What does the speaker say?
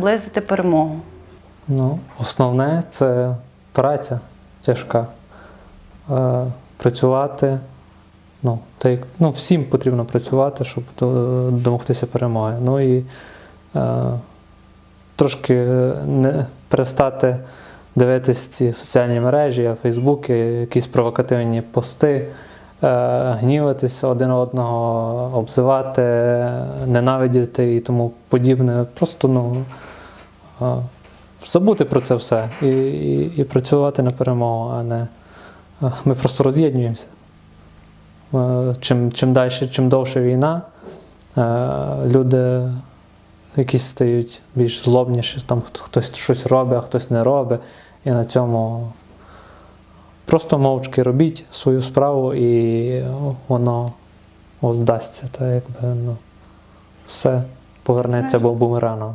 наблизити перемогу? Ну, основне це праця тяжка. Е, працювати. Ну, так, ну, всім потрібно працювати, щоб домогтися перемоги. Ну і е, трошки не перестати дивитись ці соціальні мережі, Фейсбуки, якісь провокативні пости, е, гніватися один одного, обзивати, ненавидіти і тому подібне. Просто ну, забути про це все і, і, і працювати на перемогу, а не ми просто роз'єднуємося. Е, Чим, чим далі, чим довше війна, е, люди якісь стають більш злобніші, там хтось щось робить, а хтось не робить. І на цьому просто мовчки робіть свою справу, і воно здасться. Та якби, ну, все повернеться бу- бумерангом.